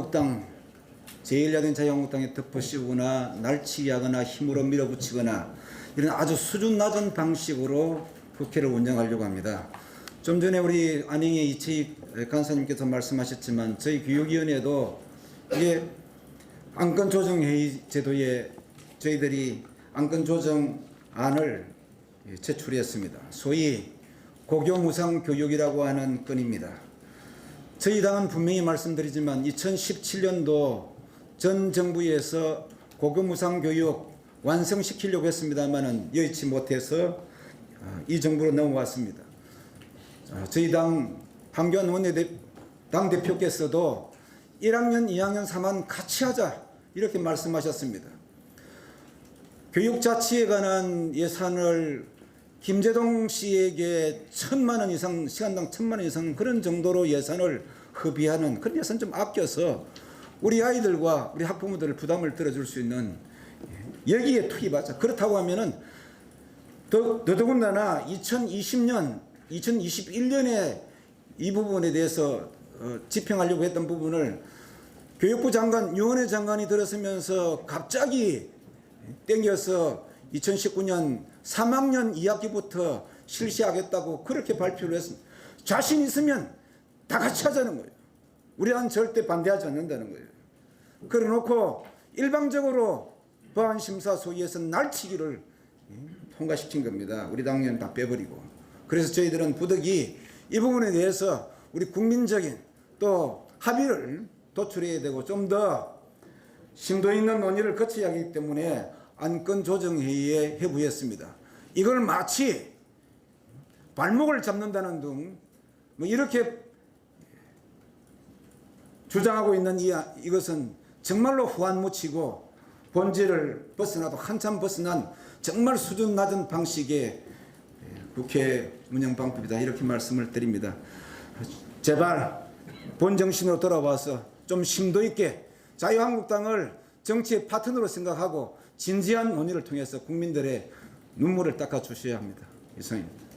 자유한국당 제1야당 자유한국당에 덮어 씌우거나 날치기 하거나 힘으로 밀어붙이거나 이런 아주 수준 낮은 방식으로 국회를 운영하려고 합니다. 좀 전에 우리 안영의 이채익 간사님께서 말씀하셨지만 저희 교육위원회도 이게 안건조정회의 제도에 저희들이 안건조정안을 제출했습니다. 소위 고교무상 교육이라고 하는 건입니다. 저희 당은 분명히 말씀드리지만 2017년도 전 정부에서 고교무상 교육 완성시키려고 했습니다만은 여의치 못해서 어, 이 정부로 넘어왔습니다. 어, 저희 당 황교안 원내대 당 대표께서도 1학년, 2학년, 3학년 같이 하자 이렇게 말씀하셨습니다. 교육자치에 관한 예산을 김재동 씨에게 천만 원 이상 시간당 천만 원 이상 그런 정도로 예산을 허비하는 그런 예산 좀 아껴서 우리 아이들과 우리 학부모들 부담을 들어줄 수 있는 여기에 투입하자. 그렇다고 하면은 더, 더더군다나 2020년, 2021년에 이 부분에 대해서 어, 집행하려고 했던 부분을 교육부 장관, 유원회 장관이 들어서면서 갑자기 땡겨서 2019년 3학년 2학기부터 실시하겠다고 그렇게 발표를 했습니다. 자신 있으면 다 같이 하자는 거예요. 우리는 절대 반대하지 않는다는 거예요. 그래 놓고 일방적으로 보안심사 소위에서 날치기를 통과시킨 겁니다. 우리 당연 다 빼버리고. 그래서 저희들은 부득이 이 부분에 대해서 우리 국민적인 또 합의를 도출해야 되고 좀 더 심도 있는 논의를 거쳐야 하기 때문에 안건 조정 회의에 회부했습니다. 이걸 마치 발목을 잡는다는 등 뭐 이렇게 주장하고 있는 이, 이것은 정말로 후안 무치고 본질을 벗어나도 한참 벗어난 정말 수준 낮은 방식의 국회 운영 방법이다 이렇게 말씀을 드립니다. 제발 본 정신으로 돌아와서 좀 심도 있게 자유한국당을 정치의 파트너로 생각하고 진지한 논의를 통해서 국민들의 눈물을 닦아 주셔야 합니다. 이상입니다.